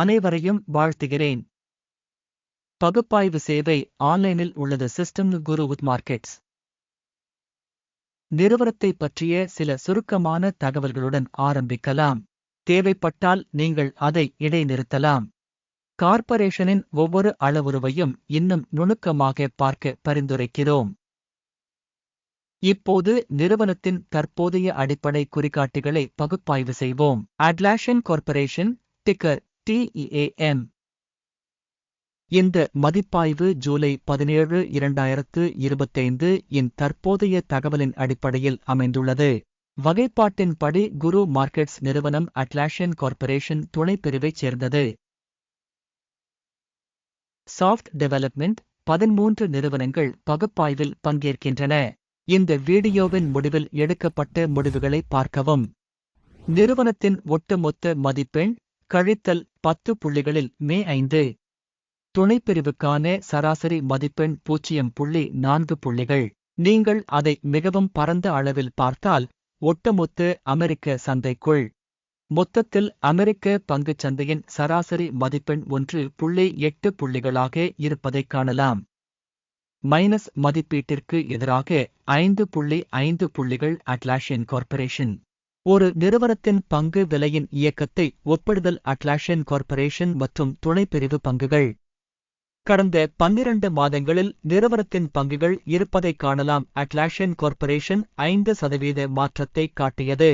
அனைவரையும் வாழ்த்துகிறேன். பகுப்பாய்வு சேவை ஆன்லைனில் உள்ளது சிஸ்டம் குரு வித் மார்க்கெட்ஸ். நிறுவனத்தை பற்றிய சில சுருக்கமான தகவல்களுடன் ஆரம்பிக்கலாம். தேவைப்பட்டால் நீங்கள் அதை இடைநிறுத்தலாம். கார்ப்பரேஷனின் ஒவ்வொரு அளவுருவையும் இன்னும் நுணுக்கமாக பார்க்க பரிந்துரைக்கிறோம். இப்போது நிறுவனத்தின் தற்போதைய அடிப்படை குறிகாட்டிகளை பகுப்பாய்வு செய்வோம். அட்லாஷன் கார்ப்பரேஷன் டிக்கர் டிஇஏஎம் இந்த மதிப்பாய்வு ஜூலை பதினேழு இரண்டாயிரத்து இருபத்தைந்து இன் தற்போதைய தகவலின் அடிப்படையில் அமைந்துள்ளது. வகைப்பாட்டின்படி குரு மார்க்கெட்ஸ் நிறுவனம் அட்லாஷன் கார்ப்பரேஷன் துணைப்பிரிவைச் சேர்ந்தது. சாஃப்ட் டெவலப்மெண்ட் பதிமூன்று நிறுவனங்கள் பகுப்பாய்வில் பங்கேற்கின்றன. இந்த வீடியோவின் முடிவில் எடுக்கப்பட்ட முடிவுகளை பார்க்கவும். நிறுவனத்தின் ஒட்டுமொத்த மதிப்பெண் கழித்தல் பத்து புள்ளிகளில் மே ஐந்து. துணைப்பிரிவுக்கான சராசரி மதிப்பெண் பூஜ்ஜியம் புள்ளி நான்கு புள்ளிகள். நீங்கள் அதை மிகவும் பரந்த அளவில் பார்த்தால் ஒட்டுமொத்த அமெரிக்க சந்தைக்குள். மொத்தத்தில் அமெரிக்க பங்குச் சந்தையின் சராசரி மதிப்பெண் ஒன்று புள்ளி எட்டு புள்ளிகளாக இருப்பதைக் காணலாம். மைனஸ் மதிப்பீட்டிற்கு எதிராக ஐந்து புள்ளி ஐந்து புள்ளிகள் அட்லாஷியன் கார்ப்பரேஷன். ஒரு நிறுவனத்தின் பங்கு விலையின் இயக்கத்தை ஒப்பிடுதல் அட்லாஷன் கார்ப்பரேஷன் மற்றும் துணைப்பிரிவு பங்குகள். கடந்த பன்னிரண்டு மாதங்களில் நிறுவனத்தின் பங்குகள் இருப்பதைக் காணலாம். அட்லாஷன் கார்ப்பரேஷன் ஐந்து சதவீத மாற்றத்தை காட்டியது.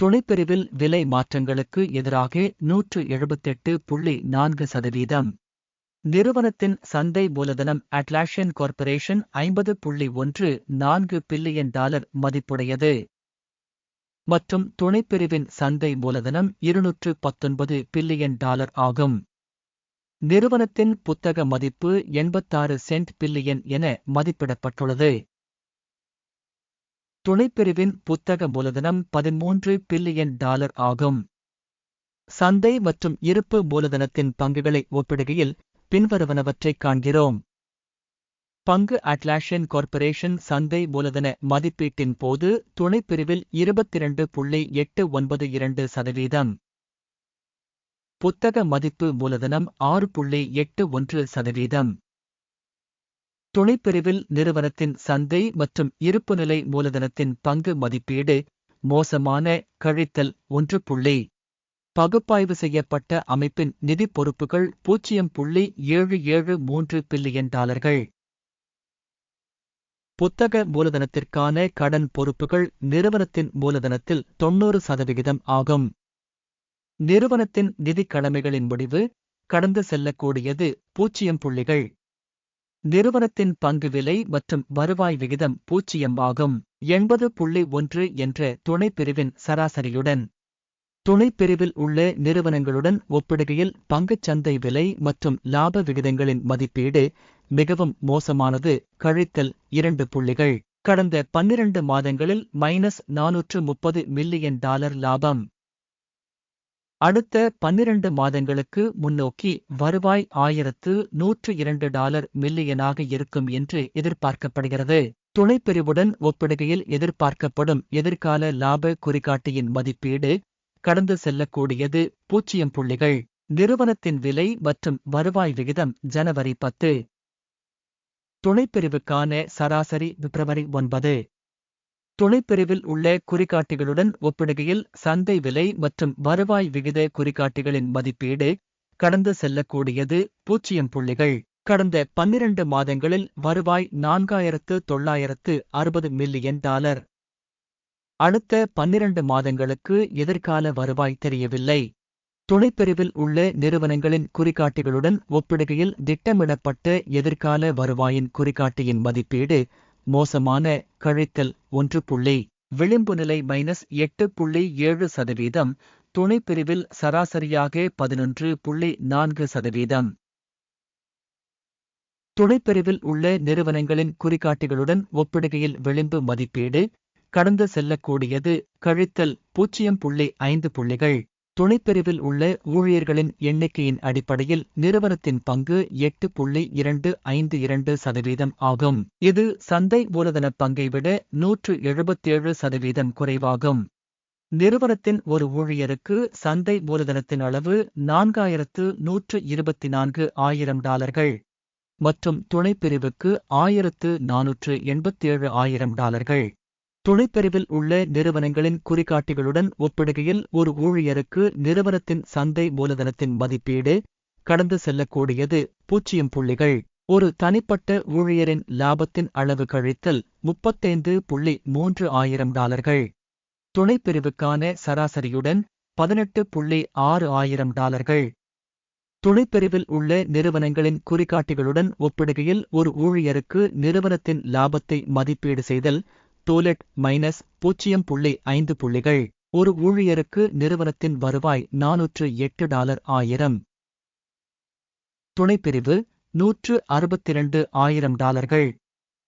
துணைப்பிரிவில் விலை மாற்றங்களுக்கு எதிராக நூற்று எழுபத்தெட்டு புள்ளி நான்கு சதவீதம். நிறுவனத்தின் சந்தை மூலதனம் அட்லாஷியன் கார்ப்பரேஷன் ஐம்பது புள்ளி ஒன்று நான்கு பில்லியன் டாலர் மதிப்புடையது. மற்றும் துணைப்பிரிவின் சந்தை மூலதனம் இருநூற்று பத்தொன்பது பில்லியன் டாலர் ஆகும். நிறுவனத்தின் புத்தக மதிப்பு எண்பத்தாறு சென்ட் பில்லியன் என மதிப்பிடப்பட்டுள்ளது. துணைப்பிரிவின் புத்தக மூலதனம் பதிமூன்று பில்லியன் டாலர் ஆகும். சந்தை மற்றும் இருப்பு மூலதனத்தின் பங்குகளை ஒப்பிடுகையில் பின்வருவனவற்றைக் காண்கிறோம். பங்கு அட்லாஷியன் கார்ப்பரேஷன் சந்தை மூலதன மதிப்பீட்டின் போது துணைப்பிரிவில் இருபத்திரண்டு புள்ளி எட்டு ஒன்பது இரண்டு சதவீதம். புத்தக மதிப்பு மூலதனம் ஆறு புள்ளி எட்டு ஒன்று சதவீதம். துணைப்பிரிவில் நிறுவனத்தின் சந்தை மற்றும் இருப்புநிலை மூலதனத்தின் பங்கு மதிப்பீடு மோசமான கழித்தல் ஒன்று புள்ளி. பகுப்பாய்வு செய்யப்பட்ட அமைப்பின் நிதி பொறுப்புகள் பூஜ்ஜியம் புள்ளி ஏழு ஏழு மூன்று பில்லியன் டாலர்கள். புத்தக மூலதனத்திற்கான கடன் பொறுப்புகள் நிறுவனத்தின் மூலதனத்தில் தொன்னூறு சதவிகிதம் ஆகும். நிறுவனத்தின் நிதிக் கடமைகளின் முடிவு கடந்து செல்லக்கூடியது பூஜ்ஜியம் புள்ளிகள். நிறுவனத்தின் பங்கு விலை மற்றும் வருவாய் விகிதம் பூஜ்ஜியம் ஆகும். எண்பது புள்ளி ஒன்று என்ற துணைப்பிரிவின் சராசரியுடன். துணைப்பிரிவில் உள்ள நிறுவனங்களுடன் ஒப்பிடுகையில் பங்குச் சந்தை விலை மற்றும் லாப விகிதங்களின் மதிப்பீடு மிகவும் மோசமானது. கழித்தல் இரண்டு புள்ளிகள். கடந்த பன்னிரண்டு மாதங்களில் மைனஸ் நானூற்று முப்பது மில்லியன் டாலர் லாபம். அடுத்த பன்னிரண்டு மாதங்களுக்கு முன்னோக்கி வருவாய் ஆயிரத்து நூற்று இரண்டு டாலர் மில்லியனாக இருக்கும் என்று எதிர்பார்க்கப்படுகிறது. துணைப்பிரிவுடன் ஒப்பிடுகையில் எதிர்பார்க்கப்படும் எதிர்கால லாப குறிகாட்டியின் மதிப்பீடு கடந்து செல்லக்கூடியது பூஜ்ஜியம் புள்ளிகள். நிறுவனத்தின் விலை மற்றும் வருவாய் விகிதம் ஜனவரி பத்து. துணைப்பிரிவுக்கான சராசரி பிப்ரவரி ஒன்பது. துணைப்பிரிவில் உள்ள குறிகாட்டிகளுடன் ஒப்பிடுகையில் சந்தை விலை மற்றும் வருவாய் விகித குறிகாட்டிகளின் மதிப்பீடு கடந்து செல்லக்கூடியது பூஜ்ஜியம் புள்ளிகள். கடந்த பன்னிரண்டு மாதங்களில் வருவாய் நான்காயிரத்து தொள்ளாயிரத்து அறுபது மில்லியன் டாலர். அடுத்த பன்னிரண்டு மாதங்களுக்கு எதிர்கால வருவாய் தெரியவில்லை. துணைப்பிரிவில் உள்ள நிறுவனங்களின் குறிகாட்டிகளுடன் ஒப்பிடுகையில் திட்டமிடப்பட்ட எதிர்கால வருவாயின் குறிகாட்டியின் மதிப்பீடு மோசமான கழித்தல் ஒன்று புள்ளி விளிம்பு நிலை மைனஸ் எட்டு புள்ளி ஏழு சதவீதம் துணைப்பிரிவில் சராசரியாக பதினொன்று புள்ளி நான்கு சதவீதம். துணைப்பிரிவில் உள்ள நிறுவனங்களின் குறிகாட்டிகளுடன் ஒப்பிடுகையில் விளிம்பு மதிப்பீடு கடந்து செல்லக்கூடியது கழித்தல் பூஜ்ஜியம் புள்ளி ஐந்து புள்ளிகள். துணைப்பிரிவில் உள்ள ஊழியர்களின் எண்ணிக்கையின் அடிப்படையில் நிறுவனத்தின் பங்கு எட்டு புள்ளி இரண்டு ஐந்து இரண்டு சதவீதம் ஆகும். இது சந்தை மூலதன பங்கை விட நூற்று எழுபத்தேழு சதவீதம் குறைவாகும். நிறுவனத்தின் ஒரு ஊழியருக்கு சந்தை மூலதனத்தின் அளவு நான்காயிரத்து நூற்று இருபத்தி நான்கு ஆயிரம் டாலர்கள் மற்றும் துணைப்பிரிவுக்கு ஆயிரத்து நானூற்று எண்பத்தேழு ஆயிரம் டாலர்கள். துணைப்பிரிவில் உள்ள நிறுவனங்களின் குறிகாட்டிகளுடன் ஒப்பிடுகையில் ஒரு ஊழியருக்கு நிறுவனத்தின் சந்தை மூலதனத்தின் மதிப்பீடு கடந்து செல்லக்கூடியது பூஜ்ஜியம் புள்ளிகள். ஒரு தனிப்பட்ட ஊழியரின் லாபத்தின் அளவு கழித்தல் முப்பத்தைந்து புள்ளி மூன்று ஆயிரம் டாலர்கள். துணைப்பிரிவுக்கான சராசரியுடன் பதினெட்டு புள்ளி ஆறு ஆயிரம் டாலர்கள். துணைப்பிரிவில் உள்ள நிறுவனங்களின் குறிகாட்டிகளுடன் ஒப்பிடுகையில் ஒரு ஊழியருக்கு நிறுவனத்தின் லாபத்தை மதிப்பீடு செய்தல் டோலெட் மைனஸ் பூஜ்ஜியம் புள்ளி ஐந்து புள்ளிகள். ஒரு ஊழியருக்கு நிறுவனத்தின் வருவாய் நானூற்று எட்டு டாலர் ஆயிரம். துணைப்பிரிவு நூற்று அறுபத்திரண்டு ஆயிரம் டாலர்கள்.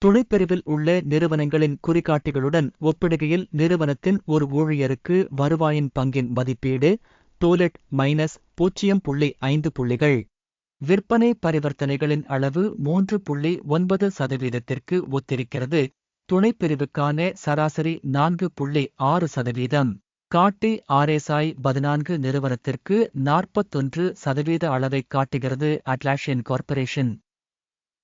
துணைப்பிரிவில் உள்ள நிறுவனங்களின் குறிகாட்டிகளுடன் ஒப்பிடுகையில் நிறுவனத்தின் ஒரு ஊழியருக்கு வருவாயின் பங்கின் மதிப்பீடு டோலெட் மைனஸ் பூஜ்ஜியம் புள்ளி ஐந்து புள்ளிகள். விற்பனை பரிவர்த்தனைகளின் அளவு மூன்று புள்ளி ஒன்பது சதவீதத்திற்கு ஒத்திருக்கிறது. துணைப்பிரிவுக்கான சராசரி நான்கு புள்ளி ஆறு சதவீதம். காட்டி ஆர்எஸ்ஐ பதினான்கு நிறுவனத்திற்கு நாற்பத்தொன்று சதவீத அளவை காட்டுகிறது அட்லாஷியன் கார்ப்பரேஷன்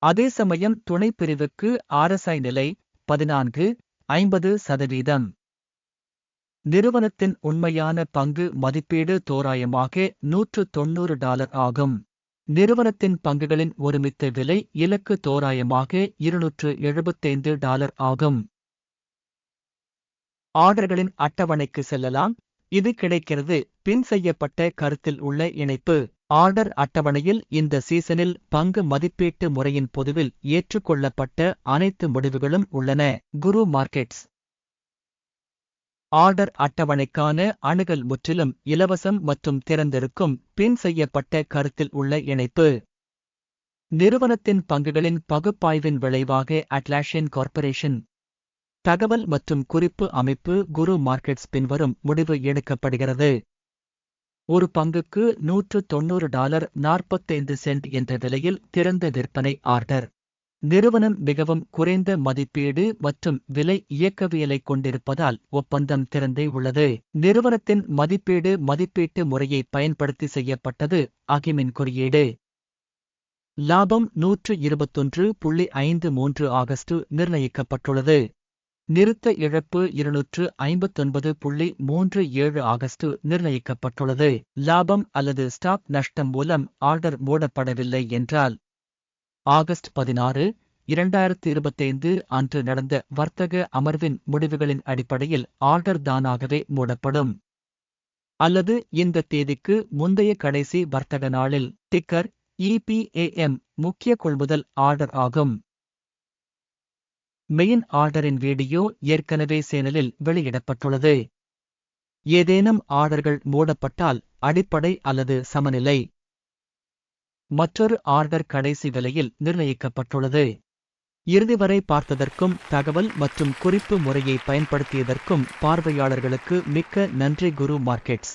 அதே சமயம் துணைப்பிரிவுக்கு ஆர்எஸ்ஐ நிலை பதினான்கு ஐம்பது சதவீதம். நிறுவனத்தின் உண்மையான பங்கு மதிப்பீடு தோராயமாக நூற்று தொன்னூறு டாலர் ஆகும். நிறுவனத்தின் பங்குகளின் ஒருமித்த விலை இலக்கு தோராயமாக இருநூற்று எழுபத்தைந்து டாலர் ஆகும். ஆர்டர்களின் அட்டவணைக்கு செல்லலாம். இது கிடைக்கிறது. பின் செய்யப்பட்ட கருத்தில் உள்ள இணைப்பு. ஆர்டர் அட்டவணையில் இந்த சீசனில் பங்கு மதிப்பீட்டு முறையின் பொதுவில் ஏற்றுக்கொள்ளப்பட்ட அனைத்து முடிவுகளும் உள்ளன. குரு மார்க்கெட்ஸ். ஆர்டர் அட்டவணைக்கான அணுகல் முற்றிலும் இலவசம் மற்றும் திறந்திருக்கும் பின் செய்யப்பட்ட கருத்தில் உள்ள இணைப்பு. நிறுவனத்தின் பங்குகளின் பகுப்பாய்வின் விளைவாக அட்லாஷியன் கார்ப்பரேஷன் தகவல் மற்றும் குறிப்பு அமைப்பு குரு மார்க்கெட்ஸ் பின்வரும் முடிவு எடுக்கப்படுகிறது. ஒரு பங்குக்கு நூற்று தொன்னூறு டாலர் நாற்பத்தைந்து சென்ட் என்ற விலையில் திறந்த விற்பனை ஆர்டர். நிறுவனம் மிகவும் குறைந்த மதிப்பீடு மற்றும் விலை இயக்கவியலை கொண்டிருப்பதால் ஒப்பந்தம் திறந்தே உள்ளது. நிறுவனத்தின் மதிப்பீடு மதிப்பீட்டு முறையை பயன்படுத்தி செய்யப்பட்டது அகிமின் குறியீடு. லாபம் நூற்று இருபத்தொன்று புள்ளி ஐந்து மூன்று ஆகஸ்ட் நிர்ணயிக்கப்பட்டுள்ளது. நிறுத்த இழப்பு இருநூற்று ஐம்பத்தொன்பது புள்ளி மூன்று ஏழு ஆகஸ்ட் நிர்ணயிக்கப்பட்டுள்ளது. லாபம் அல்லது ஸ்டாக் நஷ்டம் மூலம் ஆர்டர் மூடப்படவில்லை என்றால் ஆகஸ்ட் பதினாறு இரண்டாயிரத்து இருபத்தைந்து அன்று நடந்த வர்த்தக அமர்வின் முடிவுகளின் அடிப்படையில் ஆர்டர் தானாகவே மூடப்படும். அல்லது இந்த தேதிக்கு முந்தைய கடைசி வர்த்தக நாளில் டிக்கர் இபிஏஎம் முக்கிய கொள்முதல் ஆர்டர் ஆகும். மெயின் ஆர்டரின் வீடியோ ஏற்கனவே சேனலில் வெளியிடப்பட்டுள்ளது. ஏதேனும் ஆர்டர்கள் மூடப்பட்டால் அடிப்படை அல்லது சமநிலை. மற்றொரு ஆர்டர் கடைசி விலையில் நிர்ணயிக்கப்பட்டுள்ளது. இறுதி வரை பார்த்ததற்கும் தகவல் மற்றும் குறிப்பு முறையை பயன்படுத்தியதற்கும் பார்வையாளர்களுக்கு மிக்க நன்றி குரு மார்க்கெட்ஸ்.